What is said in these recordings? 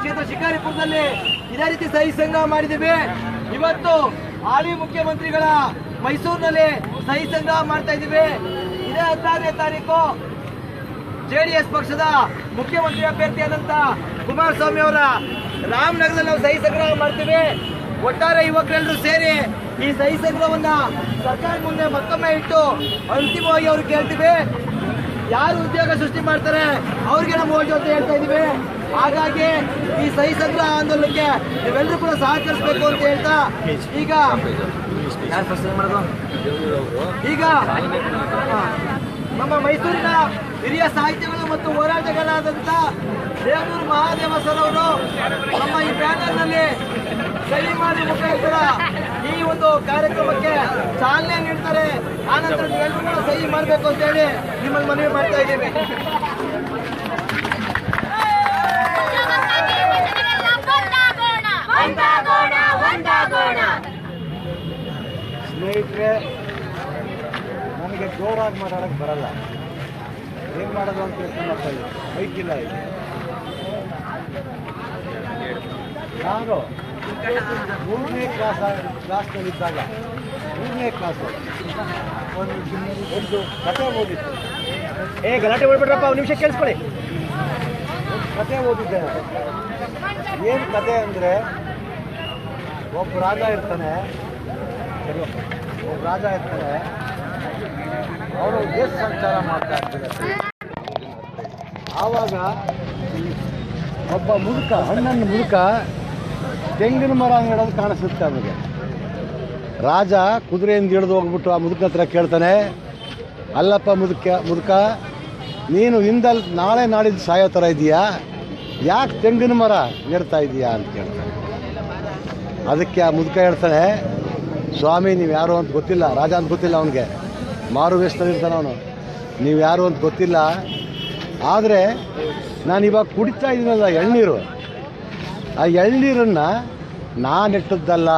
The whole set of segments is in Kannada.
ಕ್ಷೇತ್ರ ಶಿಕಾರಿಪುರದಲ್ಲಿ ಇದೇ ರೀತಿ ಸಹಿ ಸಂಗ್ರಹ ಮಾಡಿದ್ದೀವಿ. ಇವತ್ತು ಹಾಲಿ ಮುಖ್ಯಮಂತ್ರಿಗಳ ಮೈಸೂರಿನಲ್ಲಿ ಸಹಿ ಸಂಗ್ರಹ ಮಾಡ್ತಾ ಇದ್ದೀವಿ. ಇದೇ ಹದಿನಾರನೇ ತಾರೀಕು ಜೆಡಿಎಸ್ ಪಕ್ಷದ ಮುಖ್ಯಮಂತ್ರಿ ಅಭ್ಯರ್ಥಿಯಾದಂತ ಕುಮಾರಸ್ವಾಮಿ ಅವರ ರಾಮನಗರದಲ್ಲಿ ನಾವು ಸಹಿ ಸಂಗ್ರಹ ಮಾಡ್ತೀವಿ. ಒಟ್ಟಾರೆ ಯುವಕರೆಲ್ಲರೂ ಸೇರಿ ಈ ಸಹಿ ಸಂಗ್ರಹವನ್ನ ಸರ್ಕಾರ ಮುಂದೆ ಮತ್ತೊಮ್ಮೆ ಇಟ್ಟು ಅಂತಿಮವಾಗಿ ಅವ್ರು ಕೇಳ್ತೀವಿ ಯಾರು ಉದ್ಯೋಗ ಸೃಷ್ಟಿ ಮಾಡ್ತಾರೆ, ಅವ್ರಿಗೆ ನಮ್ಮ ಓಟು ಅಂತ ಹೇಳ್ತಾ ಇದೀವಿ ಹಾಗಾಗಿ ಈ ಸಹಿ ಸಂಗ್ರಹ ಆಂದೋಲನಕ್ಕೆ ನೀವೆಲ್ಲರೂ ಕೂಡ ಸಹಕರಿಸಬೇಕು ಅಂತ ಹೇಳ್ತಾ ಈಗ? ಈಗ ನಮ್ಮ ಮೈಸೂರಿನ ಹಿರಿಯ ಸಾಹಿತ್ಯಗಳು ಮತ್ತು ಹೋರಾಟಗಾರರಾದಂಥ ದೇವನೂರು ಮಹಾದೇವ ಸರ್ ಅವರು ನಮ್ಮ ಈ ಬ್ಯಾನರ್ನಲ್ಲಿ ಸಹಿ ಮಾಡಿ ಮುಖಾಂತರ ಈ ಒಂದು ಕಾರ್ಯಕ್ರಮಕ್ಕೆ ಚಾಲನೆ ನೀಡ್ತಾರೆ ಆನಂತರ ನೀವೆಲ್ಲರೂ ಕೂಡ ಸಹಿ ಮಾಡಬೇಕು ಅಂತ ಹೇಳಿ ನಿಮ್ಮಲ್ಲಿ ಮನವಿ ಮಾಡ್ತಾ ಇದ್ದೀವಿ ಜೋರಾಗಿ ಮಾತಾಡೋಕ್ಕೆ ಬರಲ್ಲ. ಏನು ಮಾಡೋದು ಅಂತ ತಿಳ್ಕೊಂಡು ಬೈಕಿಲ್ಲ ಇದು ನಾನು ಮೂರನೇ ಕ್ಲಾಸ್ ಕ್ಲಾಸ್ನಲ್ಲಿದ್ದಾಗ ಮೂರನೇ ಕ್ಲಾಸು ಒಂದು ಒಂದು ಕತೆ ಓದಿತ್ತು ಏ, ಗಲಾಟೆ ಮಾಡ್ಬಿಡ್ರಪ್ಪ, ಒಂದು ನಿಮಿಷ ಕೇಳಿಸ್ಕೊಳ್ಳಿ. ಒಂದು ಕತೆ ಓದಿದ್ದೆ ಏನು ಕತೆ ಅಂದರೆ, ಒಬ್ಬ ರಾಜ ಇರ್ತಾನೆ. ಒಬ್ಬ ರಾಜ ಇರ್ತಾನೆ. ಅವರು ದೇಶ ಸಂಚಾರ ಮಾಡ್ತಾ ಇರ್ತಾರೆ. ಆವಾಗ ಒಬ್ಬ ಮುದುಕ, ಹಣ್ಣನ್ನು ಮುದುಕ ತೆಂಗಿನ ಮರ ನೆಡೋದು ಕಾಣಿಸುತ್ತೆ ಅವನಿಗೆ. ರಾಜ ಕುದುರೆಯಿಂದ ಹಿಡಿದು ಹೋಗ್ಬಿಟ್ಟು ಆ ಮುದುಕ ಹತ್ರ ಕೇಳ್ತಾನೆ, ಅಲ್ಲಪ್ಪ ಮುದುಕ ಮುದುಕ, ನೀನು ಹಿಂದಲ್ ನಾಳೆ ನಾಳಿದ್ದು ಸಾಯೋ ಥರ ಇದೆಯಾ? ಯಾಕೆ ತೆಂಗಿನ ಮರ ನೆಡ್ತಾ ಇದೆಯಾ? ಅಂತ ಕೇಳ್ತಾನೆ. ಅದಕ್ಕೆ ಆ ಮುದುಕ ಹೇಳ್ತಾನೆ, ಸ್ವಾಮಿ, ನೀವು ಯಾರು ಅಂತ ಗೊತ್ತಿಲ್ಲ, ರಾಜ ಅಂತ ಗೊತ್ತಿಲ್ಲ ಅವನಿಗೆ. ಮಾರು ವೇಷದಲ್ಲಿರ್ತಾನೆ ಅವನು. ನೀವು ಯಾರು ಅಂತ ಗೊತ್ತಿಲ್ಲ. ಆದರೆ ನಾನು ಇವಾಗ ಕುಡಿತಾ ಇದ್ದೀನಲ್ಲ ಎಳ್ನೀರು. ಆ ಎಳ್ನೀರನ್ನು ನಾನು ನೆಟ್ಟದ್ದಲ್ಲ.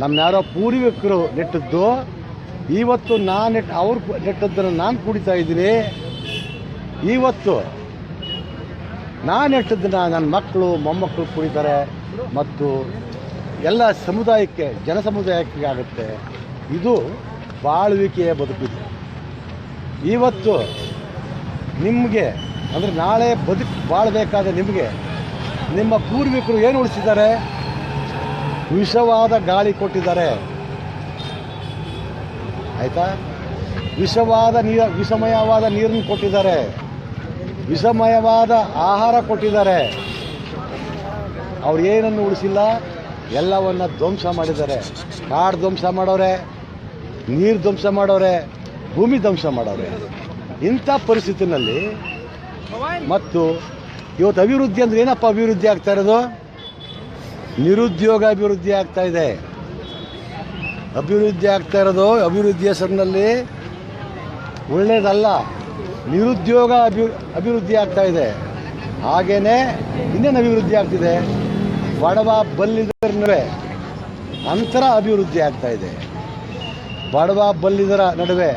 ನಮ್ಮ ಯಾರೋ ಪೂರ್ವಿಕರು ನೆಟ್ಟದ್ದು. ಇವತ್ತು ನಾನು ನೆಟ್, ಅವ್ರು ನೆಟ್ಟದ್ದನ್ನು ನಾನು ಕುಡಿತಾ ಇದ್ದೀನಿ. ಇವತ್ತು ನಾನು ನೆಟ್ಟದ್ದನ್ನು ನನ್ನ ಮಕ್ಕಳು ಮೊಮ್ಮಕ್ಕಳು ಕುಡಿತಾರೆ ಮತ್ತು ಎಲ್ಲ ಸಮುದಾಯಕ್ಕೆ, ಜನ ಸಮುದಾಯಕ್ಕೆ ಆಗುತ್ತೆ. ಇದು ಬಾಳುವಿಕೆಯ ಬದುಕಿದೆ ಇವತ್ತು ನಿಮಗೆ, ಅಂದರೆ ನಾಳೆ ಬದುಕು ಬಾಳಬೇಕಾದ ನಿಮಗೆ, ನಿಮ್ಮ ಪೂರ್ವಿಕರು ಏನು ಉಳಿಸಿದ್ದಾರೆ? ವಿಷವಾದ ಗಾಳಿ ಕೊಟ್ಟಿದ್ದಾರೆ. ಆಯಿತಾ? ವಿಷವಾದ ನೀರ, ವಿಷಮಯವಾದ ನೀರನ್ನು ಕೊಟ್ಟಿದ್ದಾರೆ. ವಿಷಮಯವಾದ ಆಹಾರ ಕೊಟ್ಟಿದ್ದಾರೆ. ಅವ್ರು ಏನನ್ನು ಉಳಿಸಿಲ್ಲ? ಎಲ್ಲವನ್ನ ಧ್ವಂಸ ಮಾಡಿದ್ದಾರೆ. ಕಾಡು ಧ್ವಂಸ ಮಾಡೋರೆ. ನೀರು ಧ್ವಂಸ ಮಾಡೋರೆ, ಭೂಮಿ ಧ್ವಂಸ ಮಾಡೋರೆ. ಇಂಥ ಪರಿಸ್ಥಿತಿನಲ್ಲಿ ಮತ್ತು ಇವತ್ತು ಅಭಿವೃದ್ಧಿ ಅಂದ್ರೆ ಏನಪ್ಪ ಅಭಿವೃದ್ಧಿ ಆಗ್ತಾ ಇರೋದು? ನಿರುದ್ಯೋಗ ಅಭಿವೃದ್ಧಿ ಆಗ್ತಾ ಇದೆ. ಅಭಿವೃದ್ಧಿ ಆಗ್ತಾ ಇರೋದು ಅಭಿವೃದ್ಧಿ ಹೆಸರಿನಲ್ಲಿ ಒಳ್ಳೆಯದಲ್ಲ ನಿರುದ್ಯೋಗ ಅಭಿ, ಅಭಿವೃದ್ಧಿ ಆಗ್ತಾ ಇದೆ. ಹಾಗೇನೆ ಇನ್ನೇನು ಅಭಿವೃದ್ಧಿ ಆಗ್ತಿದೆ? ಬಡವ ಬಲ್ಲಿದ್ರೆ ಅಂತರ ಅಭಿವೃದ್ಧಿ ಆಗ್ತಾ ಇದೆ. ಬಡವ ಬಲ್ಲಿದರ ನಡುವೆ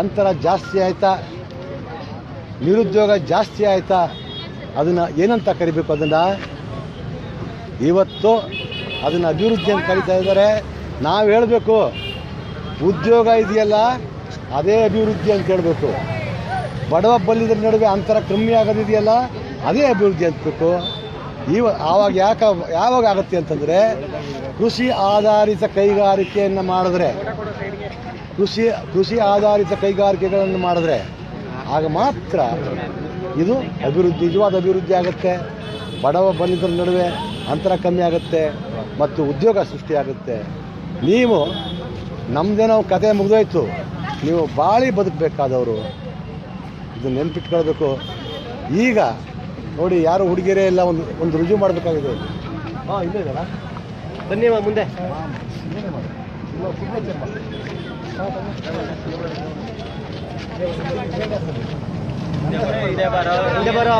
ಅಂತರ ಜಾಸ್ತಿ ಆಯ್ತಾ? ನಿರುದ್ಯೋಗ ಜಾಸ್ತಿ ಆಯ್ತಾ? ಅದನ್ನು ಏನಂತ ಕರಿಬೇಕು ಅದನ್ನು? ಇವತ್ತು ಅದನ್ನು ಅಭಿವೃದ್ಧಿ ಅಂತ ಕರಿತಾ ಇದ್ದಾರೆ. ನಾವು ಹೇಳಬೇಕು, ಉದ್ಯೋಗ ಇದೆಯಲ್ಲ, ಅದೇ ಅಭಿವೃದ್ಧಿ ಅಂತ ಹೇಳಬೇಕು. ಬಡವ ಬಲ್ಲಿದರ ನಡುವೆ ಅಂತರ ಕಮ್ಮಿ ಆಗೋದಿದೆಯಲ್ಲ, ಅದೇ ಅಭಿವೃದ್ಧಿ ಅಂತಬೇಕು ಇವ, ಆವಾಗ ಯಾಕೆ, ಯಾವಾಗ ಆಗುತ್ತೆ ಅಂತಂದರೆ ಕೃಷಿ ಆಧಾರಿತ ಕೈಗಾರಿಕೆಯನ್ನು ಮಾಡಿದ್ರೆ. ಕೃಷಿ ಕೃಷಿ ಆಧಾರಿತ ಕೈಗಾರಿಕೆಗಳನ್ನು ಮಾಡಿದ್ರೆ ಆಗ ಮಾತ್ರ ಇದು ಅಭಿವೃದ್ಧಿ ನಿಜವಾದ ಅಭಿವೃದ್ಧಿ ಆಗುತ್ತೆ. ಬಡವ ಬಂದಿದ್ದರ ನಡುವೆ ಅಂತರ ಕಮ್ಮಿ ಆಗುತ್ತೆ ಮತ್ತು ಉದ್ಯೋಗ ಸೃಷ್ಟಿಯಾಗುತ್ತೆ ನೀವು ನಮ್ಮದೇನೋ ಕತೆ ಮುಗಿದೋಯ್ತು. ನೀವು ಬಾಳಿ ಬದುಕಬೇಕಾದವರು ಇದು ನೆನ್ಪಿಟ್ಕೊಳ್ಬೇಕು. ಈಗ ನೋಡಿ ಯಾರು ಹುಡುಗಿರೇ ಇಲ್ಲ ಒಂದು ಒಂದು ರುಜು ಮಾಡಬೇಕಾಗಿದೆ. ಹಾಂ ಇಲ್ಲ ಬನ್ನಿ ಮುಂದೆ. ಏನೇ ಮಾಡಿ ಇಲ್ಲ signature ಮಾಡಿ. ಇದೆ ಬರೋ ಹಿಂದೆ ಬರೋ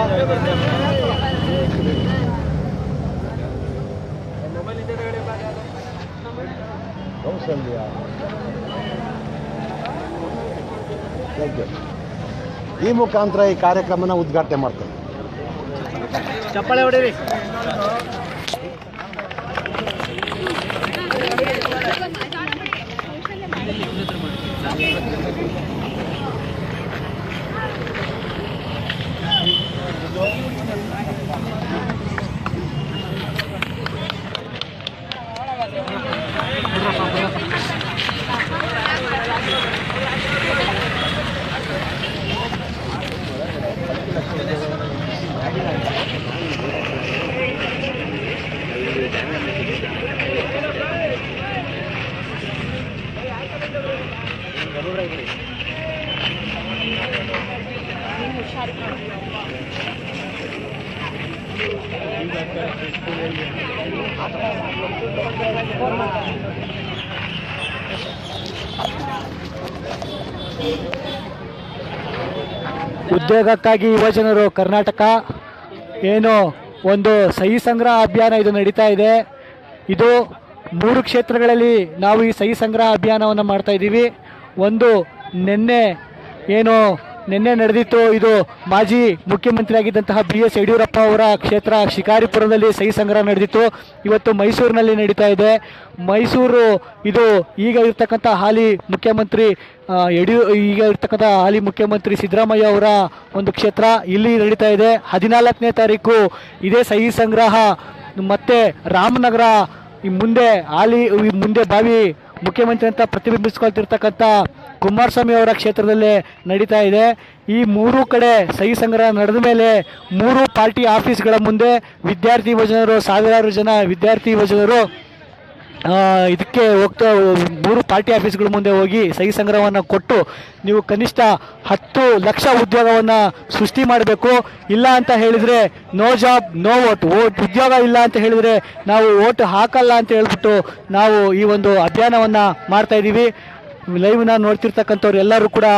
ಕೌಸಲ್ಯ Thank you. ಈ ಮುಖಾಂತರ ಈ ಕಾರ್ಯಕ್ರಮನ ಉದ್ಘಾಟನೆ ಮಾಡ್ತಾರೆ ಚಪ್ಪಾಳೆ ಹೊಡೀರಿ ಉದ್ಯೋಗಕ್ಕಾಗಿ ಯುವಜನರು ಕರ್ನಾಟಕ, ಏನು ಒಂದು ಸಹಿ ಸಂಗ್ರಹ ಅಭಿಯಾನ ಇದು ನಡೀತಾ ಇದೆ. ಇದು ಮೂರು ಕ್ಷೇತ್ರಗಳಲ್ಲಿ ನಾವು ಈ ಸಹಿ ಸಂಗ್ರಹ ಅಭಿಯಾನವನ್ನು ಮಾಡ್ತಾ ಇದ್ದೀವಿ. ಒಂದು ನಿನ್ನೆ ಏನು ನಿನ್ನೆ ನಡೆದಿತ್ತು ಇದು ಮಾಜಿ ಮುಖ್ಯಮಂತ್ರಿ ಆಗಿದ್ದಂತಹ ಬಿ ಎಸ್ ಯಡಿಯೂರಪ್ಪ ಅವರ ಕ್ಷೇತ್ರ ಶಿಕಾರಿಪುರದಲ್ಲಿ ಸಹಿ ಸಂಗ್ರಹ ನಡೆದಿತ್ತು. ಇವತ್ತು ಮೈಸೂರಿನಲ್ಲಿ ನಡೀತಾ ಇದೆ. ಮೈಸೂರು ಇದು ಈಗ ಇರ್ತಕ್ಕಂಥ ಹಾಲಿ ಮುಖ್ಯಮಂತ್ರಿ ಯಡಿಯೂ, ಈಗ ಇರ್ತಕ್ಕಂಥ ಹಾಲಿ ಮುಖ್ಯಮಂತ್ರಿ ಸಿದ್ದರಾಮಯ್ಯ ಅವರ ಒಂದು ಕ್ಷೇತ್ರ ಇಲ್ಲಿ ನಡೀತಾ ಇದೆ. ಹದಿನಾಲ್ಕನೇ ತಾರೀಕು ಇದೇ ಸಹಿ ಸಂಗ್ರಹ. ಮತ್ತೆ ರಾಮನಗರ ಮುಂದೆ ಹಾಲಿ ಮುಂದೆ ಬಾವಿ ಮುಖ್ಯಮಂತ್ರಿ ಅಂತ ಪ್ರತಿಬಿಂಬಿಸ್ಕೊಳ್ತಿರ್ತಕ್ಕಂಥ ಕುಮಾರಸ್ವಾಮಿ ಅವರ ಕ್ಷೇತ್ರದಲ್ಲೇ ನಡೀತಾ ಇದೆ. ಈ ಮೂರು ಕಡೆ ಸಹಿ ಸಂಗ್ರಹ ನಡೆದ ಮೇಲೆ ಮೂರು ಪಾರ್ಟಿ ಆಫೀಸ್ಗಳ ಮುಂದೆ ವಿದ್ಯಾರ್ಥಿ ಯುವಜನರು, ಸಾವಿರಾರು ಜನ ವಿದ್ಯಾರ್ಥಿ ಯುವಜನರು ಇದಕ್ಕೆ ಹೋಗ್ತಾ, ಮೂರು ಪಾರ್ಟಿ ಆಫೀಸ್ಗಳ ಮುಂದೆ ಹೋಗಿ ಸಹಿ ಸಂಗ್ರಹವನ್ನು ಕೊಟ್ಟು ನೀವು ಕನಿಷ್ಠ ಹತ್ತು ಲಕ್ಷ ಉದ್ಯೋಗವನ್ನು ಸೃಷ್ಟಿ ಮಾಡಬೇಕು. ಇಲ್ಲ ಅಂತ ಹೇಳಿದರೆ no job, no vote. Vote ಉದ್ಯೋಗ ಇಲ್ಲ ಅಂತ ಹೇಳಿದರೆ ನಾವು ವೋಟ್ ಹಾಕಲ್ಲ ಅಂತ ಹೇಳ್ಬಿಟ್ಟು ನಾವು ಈ ಒಂದು ಅಭಿಯಾನವನ್ನು ಮಾಡ್ತಾ ಇದ್ದೀವಿ ಲೈವ್ನ ನೋಡ್ತಿರ್ತಕ್ಕಂಥವ್ರು ಎಲ್ಲರೂ ಕೂಡ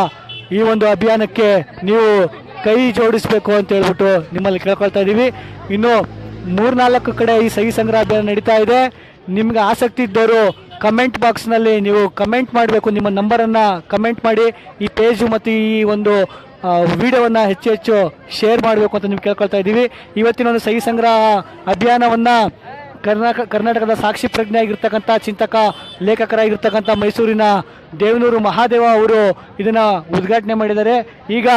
ಈ ಒಂದು ಅಭಿಯಾನಕ್ಕೆ ನೀವು ಕೈ ಜೋಡಿಸಬೇಕು ಅಂತ ಹೇಳ್ಬಿಟ್ಟು ನಿಮ್ಮಲ್ಲಿ ಕೇಳ್ಕೊಳ್ತಾ ಇದ್ದೀವಿ ಇನ್ನು ಮೂರ್ನಾಲ್ಕು ಕಡೆ ಈ ಸಹಿ ಸಂಗ್ರಹ ಅಭಿಯಾನ ನಡೀತಾ ಇದೆ. ನಿಮ್ಗೆ ಆಸಕ್ತಿ ಇದ್ದವರು ಕಮೆಂಟ್ ಬಾಕ್ಸ್ನಲ್ಲಿ ನೀವು ಕಮೆಂಟ್ ಮಾಡಬೇಕು, ನಿಮ್ಮ ನಂಬರನ್ನು ಕಮೆಂಟ್ ಮಾಡಿ, ಈ ಪೇಜು ಮತ್ತು ಈ ಒಂದು ವಿಡಿಯೋವನ್ನು ಹೆಚ್ಚು ಹೆಚ್ಚು ಶೇರ್ ಮಾಡಬೇಕು ಅಂತ ನೀವು ಕೇಳ್ಕೊಳ್ತಾ ಇದ್ದೀವಿ ಇವತ್ತಿನ ಒಂದು ಸಹಿ ಸಂಗ್ರಹ ಅಭಿಯಾನವನ್ನು ಕರ್ನಾಟಕ ಕರ್ನಾಟಕದ ಸಾಕ್ಷಿ ಪ್ರಜ್ಞೆ ಆಗಿರ್ತಕ್ಕಂಥ ಚಿಂತಕ, ಲೇಖಕರಾಗಿರ್ತಕ್ಕಂಥ ಮೈಸೂರಿನ ದೇವನೂರು ಮಹಾದೇವ ಅವರು ಇದನ್ನು ಉದ್ಘಾಟನೆ ಮಾಡಿದ್ದಾರೆ. ಈಗ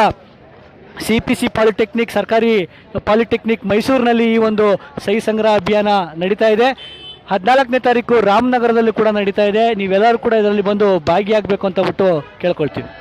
ಸಿ ಪಿ ಸಿ ಪಾಲಿಟೆಕ್ನಿಕ್ ಸರ್ಕಾರಿ ಪಾಲಿಟೆಕ್ನಿಕ್ ಮೈಸೂರಿನಲ್ಲಿ ಈ ಒಂದು ಸಹಿ ಸಂಗ್ರಹ ಅಭಿಯಾನ ನಡೀತಾ ಇದೆ. ಹದಿನಾಲ್ಕನೇ ತಾರೀಕು ರಾಮನಗರದಲ್ಲಿ ಕೂಡ ನಡೀತಾ ಇದೆ. ನೀವೆಲ್ಲರೂ ಕೂಡ ಇದರಲ್ಲಿ ಬಂದು ಭಾಗಿಯಾಗಬೇಕು ಅಂತ ಬಿಟ್ಟು ಕೇಳ್ಕೊಳ್ತೀವಿ.